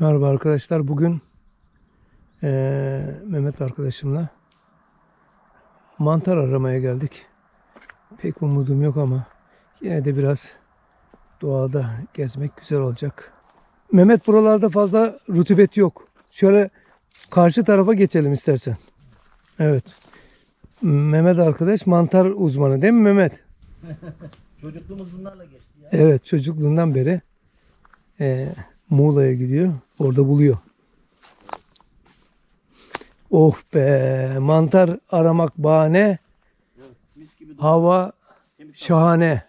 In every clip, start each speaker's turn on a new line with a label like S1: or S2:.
S1: Merhaba arkadaşlar. Bugün eee, Mehmet arkadaşımla mantar aramaya geldik. Pek umudum yok ama yine de biraz doğada gezmek güzel olacak. Mehmet buralarda fazla rutubet yok. Şöyle karşı tarafa geçelim istersen. Evet. Mehmet arkadaş mantar uzmanı değil mi Mehmet?
S2: Çocukluğumuz bunlarla geçti ya.
S1: Evet çocukluğundan beri eee, Muğla'ya gidiyor. Orada buluyor. Oh be mantar aramak bahane. Hava. şahane.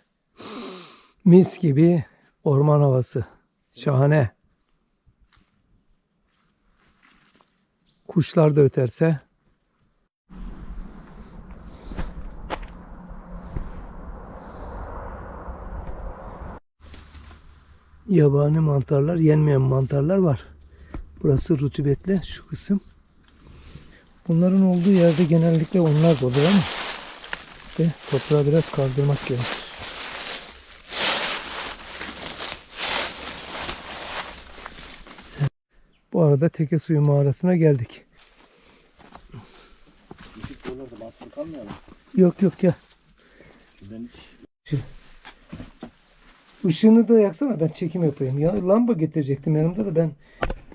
S1: Mis gibi orman havası. Şahane. Kuşlar da öterse. Yabani mantarlar, yenmeyen mantarlar var. Burası rutubetli şu kısım. Bunların olduğu yerde genellikle onlar da olur ama işte toprağı biraz kaldırmak gerekir. Bu arada Teke Suyu mağarasına geldik. Yok yok ya.
S2: Ben hiç
S1: Işığını da yaksana ben çekim yapayım. Ya lamba getirecektim yanımda da ben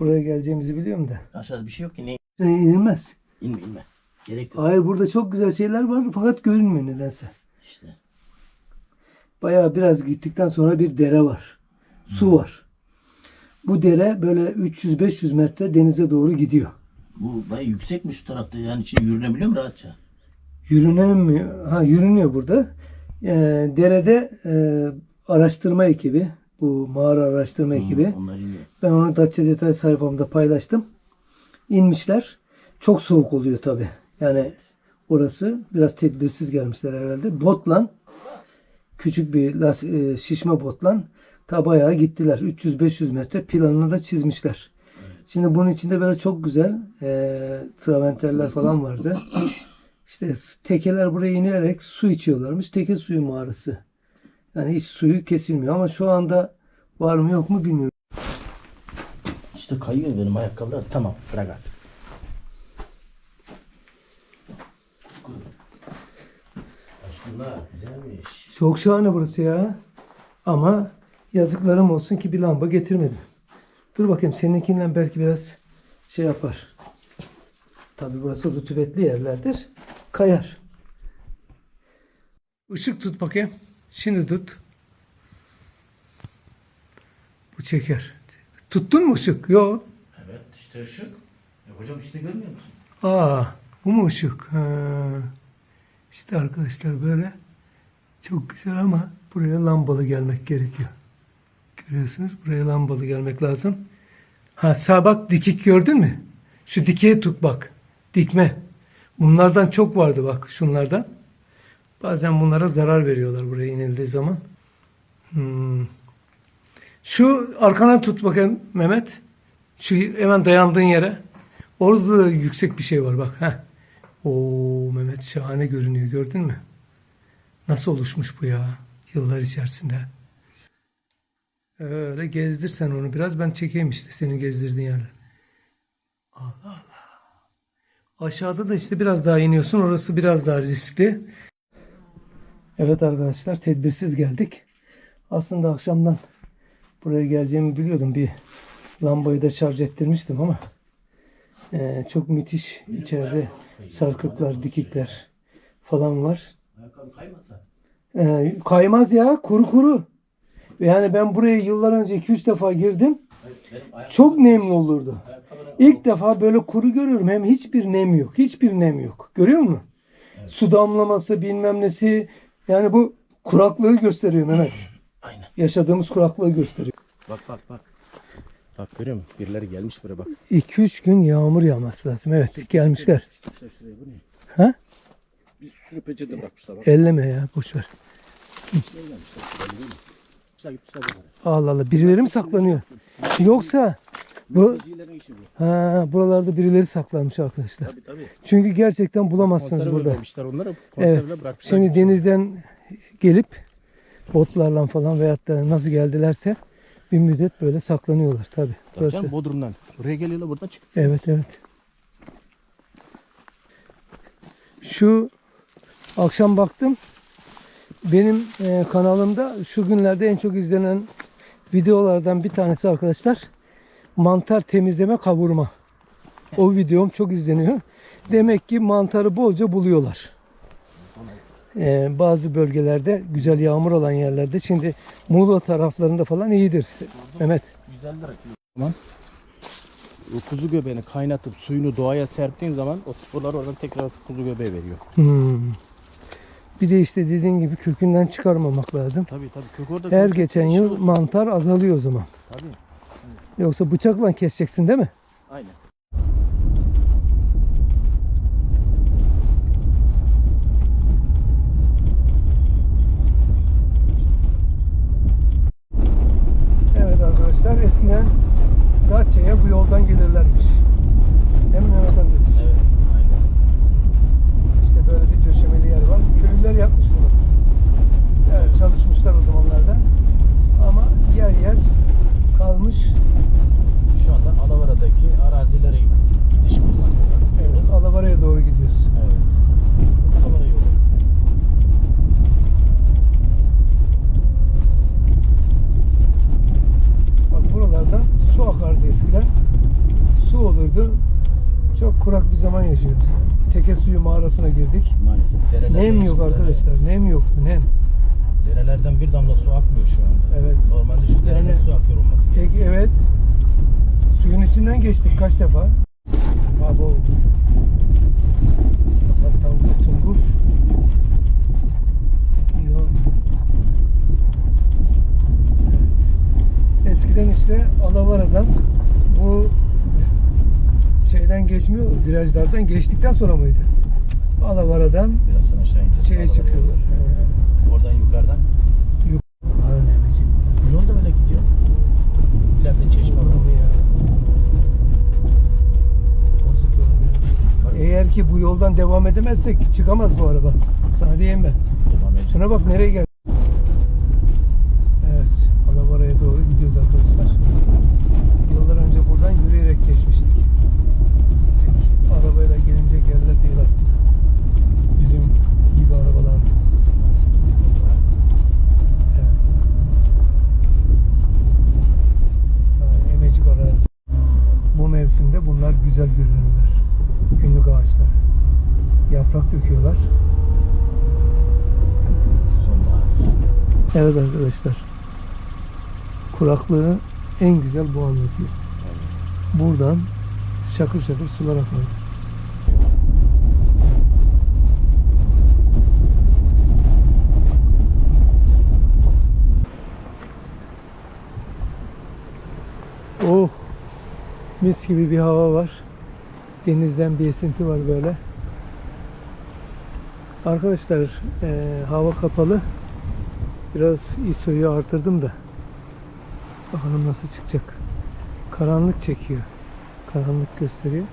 S1: buraya geleceğimizi biliyorum da.
S2: aşağıda bir şey yok ki ne?
S1: E, inilmez.
S2: İnme inme. Gerek yok.
S1: Hayır burada çok güzel şeyler var fakat görünmüyor nedense.
S2: İşte.
S1: Bayağı biraz gittikten sonra bir dere var. Su var. Bu dere böyle 300-500 metre denize doğru gidiyor.
S2: Bu bayağı yüksekmiş şu tarafta yani şey yürünebiliyor mu rahatça?
S1: Yürünemiyor. Ha yürünüyor burada. Ee, derede e, araştırma ekibi, bu mağara araştırma ekibi.
S2: Onlar iniyor.
S1: Ben onu Datça detay sayfamda paylaştım. İnmişler. Çok soğuk oluyor tabi. Yani orası biraz tedbirsiz gelmişler herhalde. Botla küçük bir las, e, şişme botla ta bayağı gittiler. 300-500 metre planını da çizmişler. Şimdi bunun içinde böyle çok güzel e, traventerler falan vardı. İşte tekeler buraya inerek su içiyorlarmış. Teke suyu mağarası. Yani hiç suyu kesilmiyor ama şu anda var mı yok mu bilmiyorum.
S2: İşte kayıyor benim ayakkabılar. Tamam bırak artık. Aslında güzelmiş.
S1: Çok şahane burası ya. Ama yazıklarım olsun ki bir lamba getirmedim. Dur bakayım seninkinden belki biraz şey yapar. Tabi burası rutubetli yerlerdir. Kayar. Işık tut bakayım. Şimdi tut. Bu çeker. Tuttun mu ışık? Yok.
S2: Evet işte ışık. E, hocam işte görmüyor musun?
S1: Aa, bu mu ışık? Ha. İşte arkadaşlar böyle çok güzel ama buraya lambalı gelmek gerekiyor. Görüyorsunuz buraya lambalı gelmek lazım. Ha sağ bak dikik gördün mü? Şu dikeye tut bak. Dikme. Bunlardan çok vardı bak şunlardan. Bazen bunlara zarar veriyorlar buraya inildiği zaman. Hmm. Şu arkana tut bakayım Mehmet. Şu hemen dayandığın yere. Orada da yüksek bir şey var bak. Heh. Oo Mehmet şahane görünüyor gördün mü? Nasıl oluşmuş bu ya yıllar içerisinde. Öyle gezdirsen onu biraz ben çekeyim işte senin gezdirdiğin yerler. Allah Allah. Aşağıda da işte biraz daha iniyorsun orası biraz daha riskli. Evet arkadaşlar tedbirsiz geldik. Aslında akşamdan buraya geleceğimi biliyordum. Bir lambayı da şarj ettirmiştim ama ee, çok müthiş içeride sarkıklar, dikikler falan var. Ee, kaymaz ya kuru kuru. Yani ben buraya yıllar önce 2-3 defa girdim. Çok nemli olurdu. İlk defa böyle kuru görüyorum. Hem hiçbir nem yok. Hiçbir nem yok. Görüyor musun? Su damlaması bilmem nesi. Yani bu kuraklığı gösteriyor Mehmet.
S2: Aynen.
S1: Yaşadığımız kuraklığı gösteriyor.
S2: Bak bak bak. Bak görüyor musun? Birileri gelmiş buraya bak.
S1: 2-3 gün yağmur yağması lazım. Evet gelmişler.
S2: Ne?
S1: Ha?
S2: Bir sürü peçete bırakmışlar bak.
S1: Elleme ya boş ver.
S2: Şuraya mi? Gitmişler bunlara.
S1: Allah Allah birileri mi saklanıyor? Yoksa bu
S2: Mültecilerin işi bu.
S1: ha, buralarda birileri saklanmış arkadaşlar.
S2: Tabii tabii.
S1: Çünkü gerçekten bulamazsınız
S2: Konserve
S1: burada.
S2: vermişler onları.
S1: Evet.
S2: Konserve bırakmışlar.
S1: Şimdi denizden gelip botlarla falan veyahut da nasıl geldilerse bir müddet böyle saklanıyorlar tabi. Burası.
S2: Canım, Bodrum'dan. Buraya geliyorlar buradan çık.
S1: Evet evet. Şu akşam baktım. Benim e, kanalımda şu günlerde en çok izlenen videolardan bir tanesi arkadaşlar. Mantar temizleme kavurma. O videom çok izleniyor. Demek ki mantarı bolca buluyorlar. E, bazı bölgelerde güzel yağmur olan yerlerde şimdi Muğla taraflarında falan iyidir. Mehmet.
S2: Güzeldir. Tamam. O kuzu göbeğini kaynatıp suyunu doğaya serptiğin zaman o sporlar oradan tekrar kuzu göbeği veriyor.
S1: Hmm. Bir de işte dediğin gibi kökünden çıkarmamak lazım.
S2: Tabii tabii. Kök orada
S1: Her
S2: kök
S1: geçen yıl
S2: olur.
S1: mantar azalıyor o zaman.
S2: Tabii.
S1: Yoksa bıçakla keseceksin değil mi?
S2: Aynen.
S1: Evet arkadaşlar eskiden Datça'ya bu yoldan gelirlermiş. Değil mi Mehmet amca?
S2: Evet. Aynen.
S1: İşte böyle bir döşemeli yer var. Köylüler yapmış bunu. Evet çalışmışlar o zamanlarda. Ama yer yer kalmış.
S2: Şu anda Alavara'daki arazilere gidiş kullanıyorlar.
S1: Evet, Alavara'ya doğru gidiyoruz.
S2: Evet. Alavara yolu.
S1: Bak buralardan su akardı eskiden. Su olurdu. Çok kurak bir zaman yaşıyoruz. Teke suyu mağarasına girdik.
S2: Maalesef. Dereler
S1: Nem yok arkadaşlar. Nem yoktu nem.
S2: Derelerden bir damla su akmıyor şu anda.
S1: Evet.
S2: Normalde şu dereden
S1: Yani-
S2: su akıyor olması gerekiyor.
S1: Tek evet. Suyun içinden geçtik kaç defa. Abo. Fakat tangur tungur. Evet. Eskiden işte Alavara'dan bu şeyden geçmiyor, virajlardan geçtikten sonra mıydı? Alavara'dan
S2: Biraz sonra aşağı ineceğiz.
S1: şeye
S2: Alavara
S1: çıkıyorlar. He.
S2: Oradan yukarıdan. Bu yol da öyle gidiyor. İleride çeşme var.
S1: Eğer ki bu yoldan devam edemezsek çıkamaz bu araba. Sana diyeyim ben.
S2: Devam edeceğiz.
S1: Şuna bak nereye geldik. Evet. Alavara'ya doğru gidiyoruz arkadaşlar. Yıllar önce buradan yürüyerek geçmiştik. Pek arabayla gelinecek yerler değil aslında. Bizim gibi arabalar. Evet. Ha, Emecik arazi. Bu mevsimde bunlar güzel görünürler. Günlük ağaçlar. Yaprak döküyorlar.
S2: Sonbahar.
S1: Evet arkadaşlar. Kuraklığı en güzel bu anlatıyor. Buradan şakır şakır sular akıyor. Oh! Mis gibi bir hava var. Denizden bir esinti var böyle. Arkadaşlar eee, hava kapalı. Biraz ISO'yu artırdım da. Bakalım nasıl çıkacak. Karanlık çekiyor. Karanlık gösteriyor.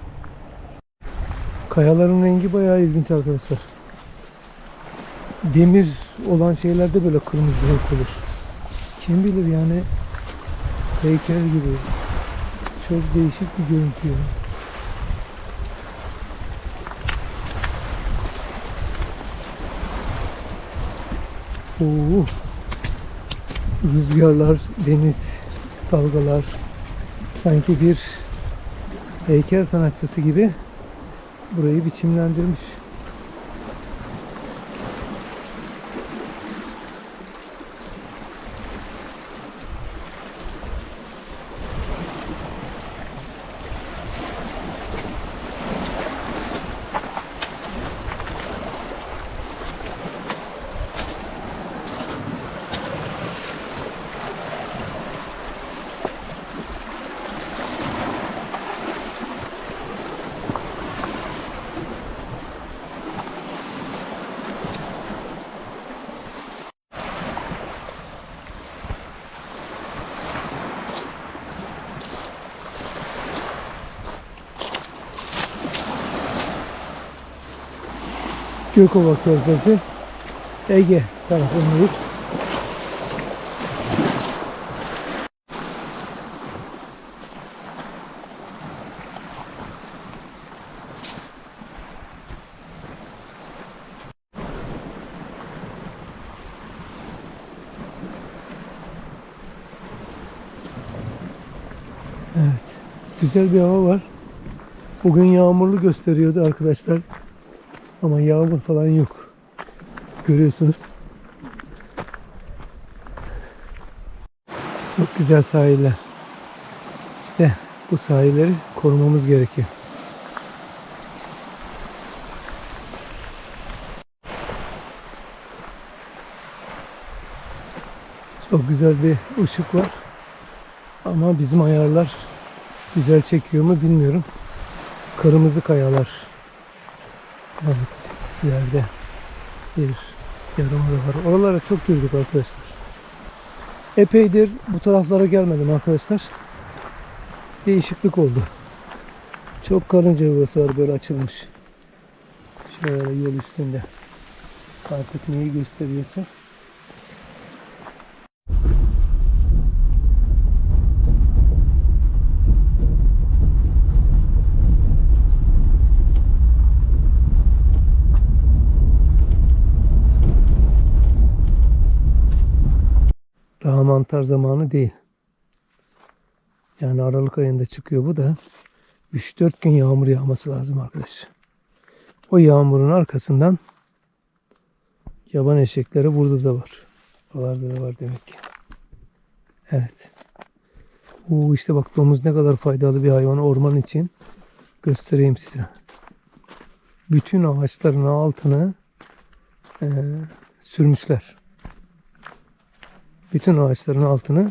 S1: Kayaların rengi bayağı ilginç arkadaşlar. Demir olan şeylerde böyle kırmızı renk olur. Kim bilir yani heykel gibi. Çok değişik bir görüntü yani. Oo. Rüzgarlar, deniz, dalgalar sanki bir heykel sanatçısı gibi burayı biçimlendirmiş. Gökova Körfezi Ege tarafındayız. Evet. Güzel bir hava var. Bugün yağmurlu gösteriyordu arkadaşlar. Ama yağmur falan yok. Görüyorsunuz. Çok güzel sahiller. İşte bu sahilleri korumamız gerekiyor. Çok güzel bir ışık var. Ama bizim ayarlar güzel çekiyor mu bilmiyorum. Kırmızı kayalar. Evet, ileride bir yarımada var. Oralara çok girdik arkadaşlar. Epeydir bu taraflara gelmedim arkadaşlar. Değişiklik oldu. Çok karınca yuvası var böyle açılmış. Şöyle yol üstünde. Artık neyi gösteriyorsa. Mantar zamanı değil. Yani Aralık ayında çıkıyor bu da 3-4 gün yağmur yağması lazım arkadaş. O yağmurun arkasından yaban eşekleri burada da var. Oralarda da var demek ki. Evet. Oo işte bak domuz ne kadar faydalı bir hayvan orman için. Göstereyim size. Bütün ağaçların altını eee, sürmüşler. Bütün ağaçların altını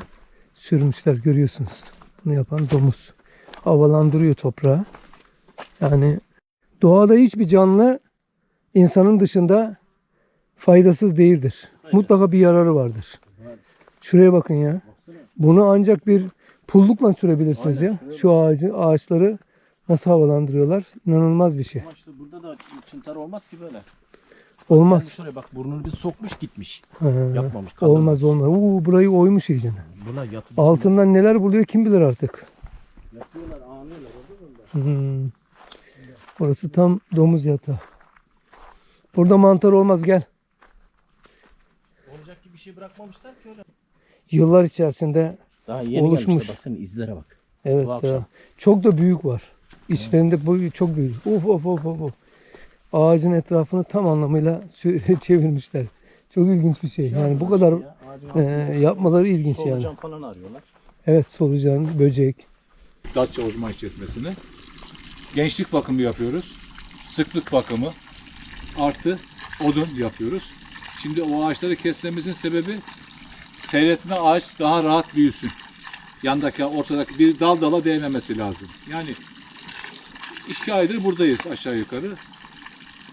S1: sürmüşler görüyorsunuz. Bunu yapan domuz. Havalandırıyor toprağı. Yani doğada hiçbir canlı insanın dışında faydasız değildir. Mutlaka bir yararı vardır. Şuraya bakın ya. Bunu ancak bir pullukla sürebilirsiniz ya. Şu ağacı, ağaçları nasıl havalandırıyorlar? İnanılmaz bir şey.
S2: Ama işte burada da çıntar olmaz ki böyle.
S1: Olmaz.
S2: Gelmiş oraya bak burnunu bir sokmuş gitmiş.
S1: Ha,
S2: Yapmamış, kaldırmış.
S1: olmaz olmaz. Oo, burayı oymuş iyice.
S2: Buna yatıp
S1: Altından neler buluyor kim bilir artık.
S2: Orada da.
S1: Hmm. Orası tam domuz yatağı. Burada mantar olmaz gel.
S2: Olacak gibi bir şey bırakmamışlar ki öyle.
S1: Yıllar içerisinde
S2: Daha yeni
S1: Oluşmuş.
S2: Baksana izlere bak.
S1: evet
S2: Bu akşam.
S1: çok da büyük var. İçlerinde bu çok büyük. Of of of of. of. Ağacın etrafını tam anlamıyla çevirmişler. Çok ilginç bir şey. Yani bu kadar e, yapmaları ilginç yani.
S2: solucan falan arıyorlar.
S1: Evet solucan, böcek.
S3: Datça Orman İşletmesi'ne. Gençlik bakımı yapıyoruz. Sıklık bakımı. Artı odun yapıyoruz. Şimdi o ağaçları kesmemizin sebebi seyretme ağaç daha rahat büyüsün. Yandaki, ortadaki bir dal dala değmemesi lazım. Yani iki aydır buradayız aşağı yukarı.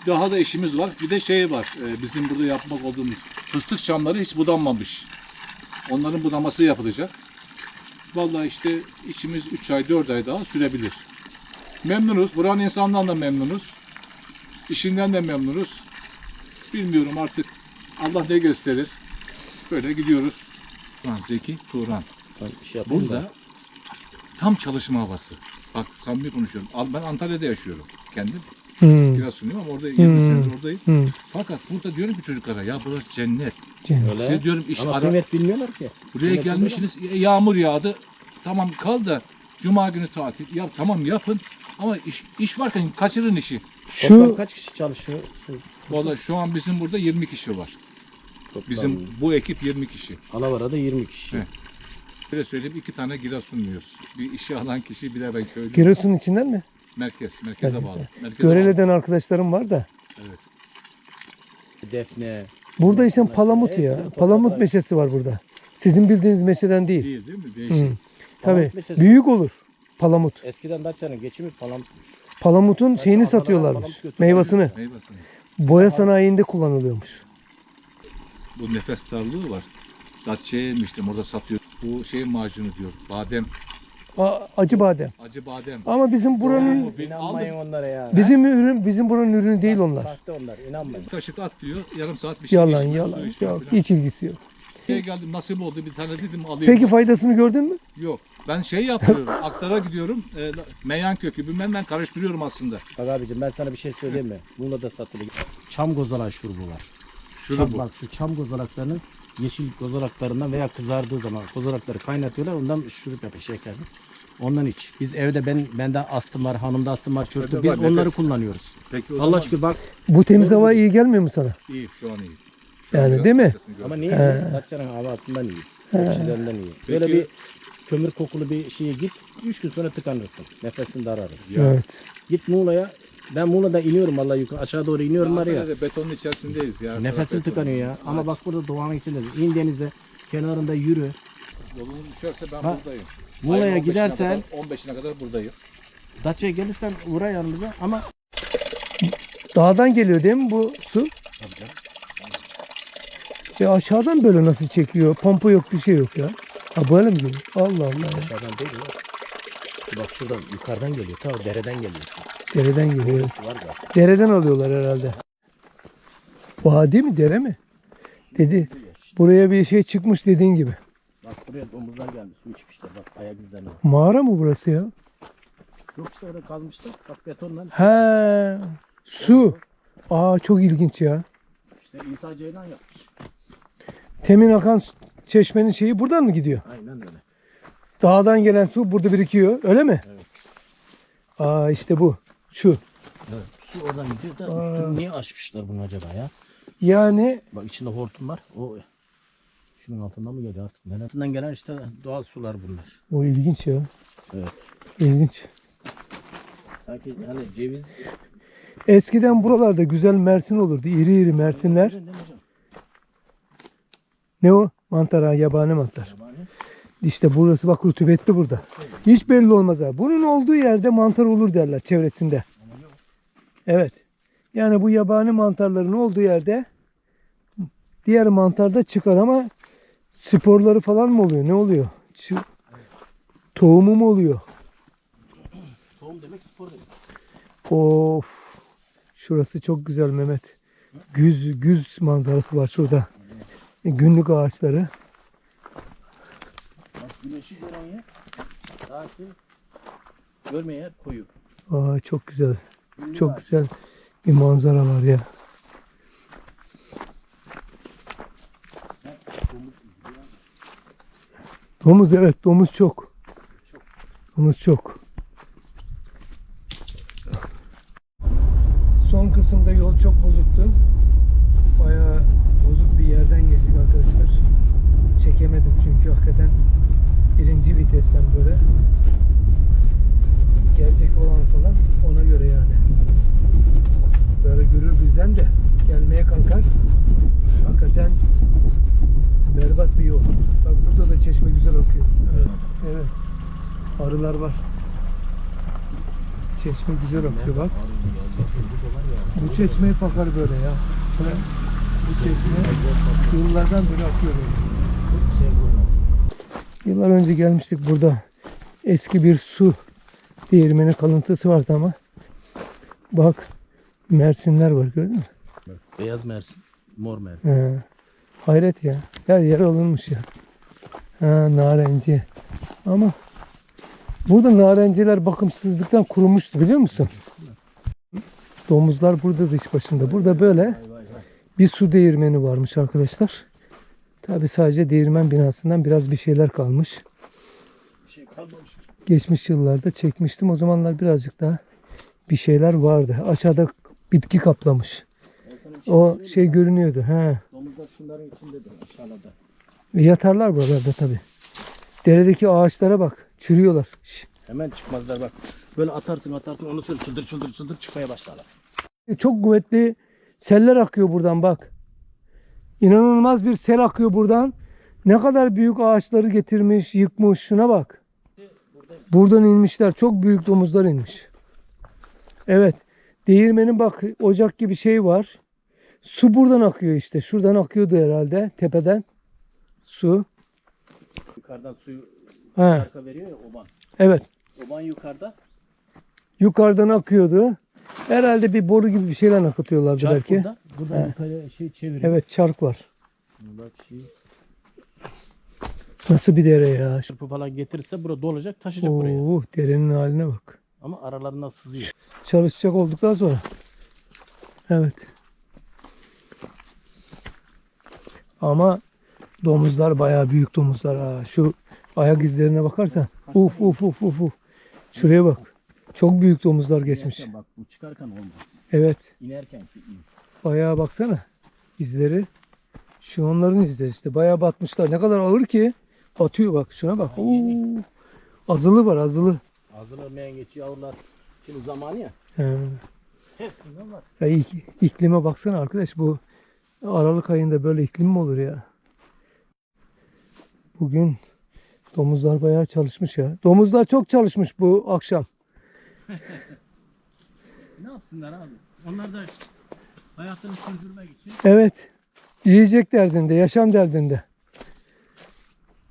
S3: Daha da işimiz var. Bir de şey var. e, Bizim burada yapmak olduğumuz fıstık çamları hiç budanmamış. Onların budaması yapılacak. Vallahi işte içimiz 3 ay 4 ay daha sürebilir. Memnunuz. Buranın insanından da memnunuz. İşinden de memnunuz. Bilmiyorum artık Allah ne gösterir. Böyle gidiyoruz. Lan Zeki Turan.
S2: Şey yapayım da.
S3: Burada tam çalışma havası. Bak samimi konuşuyorum. Al- Ben Antalya'da yaşıyorum. Kendim
S1: Hmm.
S3: Giresunluyum ama orada 20
S1: Hmm.
S3: senedir oradayım.
S1: Hmm.
S3: Fakat burada diyorum ki çocuklara ya burası cennet.
S1: Cennet.
S2: Öyle.
S3: Siz diyorum iş
S2: Ama
S3: ara,
S2: kıymet bilmiyorlar ki.
S3: Buraya
S2: Kıymet
S3: gelmişsiniz e, yağmur yağdı. Tamam kal da cuma günü tatil. Ya tamam yapın ama iş, iş varken kaçırın işi.
S2: Toplam
S1: Şu
S2: kaç kişi çalışıyor?
S3: Valla şu an bizim burada 20 kişi var.
S2: Toplam.
S3: Bizim bu ekip 20 kişi.
S2: Alavara'da 20 kişi.
S3: Evet. Böyle söyleyeyim iki tane Giresunluyuz. Bir işe alan kişi bir de ben köylü.
S1: Giresun içinden mi?
S3: Merkez, merkeze bağlı. Merkeze
S1: Görele'den arkadaşlarım var da.
S2: Defne.
S1: Burada işte palamut ya. Palamut meşesi var burada. Sizin bildiğiniz meşeden
S3: bağlı.
S1: değil.
S3: Değil değil mi? Değişik.
S1: Hı. Tabii.
S2: Meşesi.
S1: Büyük olur. Palamut.
S2: Eskiden Datça'nın geçimi falan.
S1: Palamutun şeyini
S2: Adana'dan
S1: satıyorlarmış. Meyvasını.
S3: Meyvasını.
S1: Boya sanayinde kullanılıyormuş.
S3: Bu nefes darlığı var. Datça'ya inmiştim orada satıyor. Bu şey macunu diyor. Badem.
S1: A- acı badem.
S3: Acı badem.
S1: Ama bizim buranın
S2: İnanmayın onlara ya.
S1: bizim ürün bizim buranın ürünü değil onlar.
S2: Sahte onlar. inanmayın.
S3: Kaşık at diyor. Yarım saat bir şey
S1: Yalan
S3: içmiyor, su
S1: yalan.
S3: içmiyor
S1: Yok, hiç ilgisi yok.
S3: Şeye geldim nasip oldu bir tane dedim alayım.
S1: Peki faydasını gördün mü?
S3: Yok. Ben şey yapıyorum. Aktara gidiyorum. E, meyan kökü bilmem ben karıştırıyorum aslında.
S2: Bak abicim ben sana bir şey söyleyeyim mi? Bunda da satılıyor. Çam gozalak şurubu var.
S3: Şunu
S2: Çam,
S3: bu.
S2: bak şu çam kozalaklarının yeşil kozalaklarından veya kızardığı zaman kozalakları kaynatıyorlar. Ondan şurup yapıyor şekerli. Ondan iç. Biz evde ben bende astım var, hanımda astım var, çocukta. Biz
S3: var,
S2: onları
S3: nefes.
S2: kullanıyoruz.
S3: Peki o
S2: Allah
S3: zaman
S2: aşkına bak.
S1: Bu temiz hava iyi gelmiyor mu sana?
S3: iyi şu an iyi. Şu an
S1: Yani
S3: biraz
S1: değil mi?
S3: faydasını gördüm.
S2: Ama niye? Datça'nın havasından iyi. Oksijenden iyi. Böyle
S3: Peki-
S2: bir kömür kokulu bir şeye git. Üç gün sonra tıkanırsın. Nefesin daralır.
S3: Ya.
S1: Evet.
S2: Git Muğla'ya. Ben Muğla'da iniyorum vallahi yukarı aşağı doğru iniyorum var ya.
S3: Antalya'da betonun içerisindeyiz ya.
S2: Nefesin
S3: Beton.
S2: tıkanıyor ya. Ama bak burada doğanın içinde. İn denize kenarında yürü.
S3: Yolun düşerse ben
S2: Ha,
S3: buradayım.
S2: Muğla'ya
S3: Ayın 15'ine
S2: gidersen
S3: kadar- 15'ine kadar buradayım.
S2: Datça'ya gelirsen uğra yanımıza ama
S1: Dağdan geliyor değil mi bu su?
S3: Tabii canım.
S1: E aşağıdan böyle nasıl çekiyor? Pompa yok bir şey yok ya. Ha böyle mi geliyor? Allah Allah ya.
S2: aşağıdan değil ya. Bak şuradan yukarıdan geliyor. Ta dereden geliyor.
S1: Dereden geliyor.
S2: Su var da.
S1: Dereden alıyorlar herhalde. Vadi mi dere mi? Dedi. Buraya bir şey çıkmış dediğin gibi.
S2: Bak buraya domuzlar gelmiş. Su içmişler. Bak ayak izlerine.
S1: Mağara mı burası ya?
S2: Yok işte orada kalmışlar. Bak betonla.
S1: He. Su. Aa çok ilginç ya.
S2: İşte İsa Ceylan yapmış.
S1: Temin akan çeşmenin şeyi buradan mı gidiyor?
S2: Aynen öyle.
S1: Dağdan gelen su burada birikiyor. Öyle mi?
S2: Evet.
S1: Aa işte bu. Şu.
S2: Evet. Su oradan gidiyor da üstünü niye açmışlar bunu acaba ya?
S1: Yani
S2: Bak içinde hortum var. O şunun altından mı geliyor artık? Ben altından gelen işte doğal sular bunlar.
S1: o ilginç ya.
S2: Evet.
S1: İlginç.
S2: Sanki hani ceviz
S1: Eskiden buralarda güzel mersin olurdu. İri iri mersinler. Ne o? Mantar ha, yabani mantar. İşte burası bak rutubetli burada. Hiç belli olmaz ha. Bunun olduğu yerde mantar olur derler çevresinde. Evet. Yani bu yabani mantarların olduğu yerde diğer mantar da çıkar ama sporları falan mı oluyor? Ne oluyor? Çı- Tohumu mu oluyor?
S2: Tohum demek spor demek.
S1: Of. Şurası çok güzel Mehmet. Güz güz manzarası var şurada. Günlük ağaçları.
S2: Bak güneşi gören yer sakin görmeyen yer koyu.
S1: Aa, çok güzel.
S2: Günlük
S1: Çok
S2: ağaç.
S1: güzel bir manzara var ya. Domuz evet domuz çok. Domuz çok. Son kısımda yol çok bozuktu. Bayağı bozuk bir yerden geçtik arkadaşlar. Çekemedim çünkü hakikaten birinci vitesten böyle gelecek olan falan ona göre yani. Böyle görür bizden de gelmeye kalkar. Hakikaten berbat bir yol. Bak burada da çeşme güzel akıyor. Evet. evet. Arılar var. Çeşme güzel akıyor bak. Bu çeşmeye bakar böyle ya. Bu çeşme yıllardan beri akıyor böyle. Yıllar önce gelmiştik burada. Eski bir su değirmeni kalıntısı vardı ama. Bak Mersinler var gördün mü?
S2: Beyaz mersin, mor mersin.
S1: He. Hayret ya. Her yer alınmış ya. Ha, narenci. Ama burada narenciler bakımsızlıktan kurumuştu biliyor musun? Domuzlar burada dış başında. Burada böyle bir su değirmeni varmış arkadaşlar. Tabi sadece değirmen binasından biraz bir şeyler kalmış.
S2: Bir şey kalmamış.
S1: Geçmiş yıllarda çekmiştim. O zamanlar birazcık daha bir şeyler vardı. Aşağıda bitki kaplamış. O şey görünüyordu. He.
S2: Domuzlar şunların içindedir aşağıda.
S1: Yatarlar buralarda tabi. Deredeki ağaçlara bak. Çürüyorlar. Şş.
S2: Hemen çıkmazlar bak. Böyle atarsın atarsın onu sonra çıldır çıldır çıldır çıkmaya başlarlar.
S1: Çok kuvvetli seller akıyor buradan bak. İnanılmaz bir sel akıyor buradan. Ne kadar büyük ağaçları getirmiş, yıkmış. Şuna bak. Buradan inmişler. Çok büyük domuzlar inmiş. Evet. Değirmenin bak ocak gibi şey var. Su buradan akıyor işte. Şuradan akıyordu herhalde tepeden. Su.
S2: Yukarıdan suyu
S1: He,
S2: arka veriyor ya oban.
S1: evet.
S2: Oban yukarıda.
S1: Yukarıdan akıyordu. Herhalde bir boru gibi bir şeyler akıtıyorlardı
S2: Çark
S1: belki.
S2: burada. Buradan yukarıya şey çeviriyor.
S1: Evet çark var.
S2: Bak şey.
S1: Nasıl bir dere ya.
S2: Çırpı falan getirirse burada dolacak taşıyacak buraya.
S1: Oo, derenin haline bak.
S2: Ama aralarından sızıyor.
S1: Çalışacak olduktan sonra. Evet. Ama domuzlar bayağı büyük domuzlar ha. Şu Ayak izlerine bakarsan. Uf uf uf uf uf. Şuraya bak. Çok büyük domuzlar geçmiş.
S2: Bak bu çıkarken olmaz.
S1: Evet.
S2: İnerken ki iz.
S1: Bayağı baksana izleri. Şu onların izleri işte. Bayağı batmışlar. Ne kadar ağır ki. Batıyor bak. Şuna bak. Oo. Azılı var azılı.
S2: Ağzına mengeç yavrular. Şimdi zamanı ya.
S1: He.
S2: Hepsinden var.
S1: Ya ik- iklime baksana arkadaş bu Aralık ayında böyle iklim mi olur ya? Bugün domuzlar bayağı çalışmış ya. Domuzlar çok çalışmış bu akşam.
S2: Ne yapsınlar abi? Onlar da hayatını sürdürmek için
S1: Evet. Yiyecek derdinde, yaşam derdinde.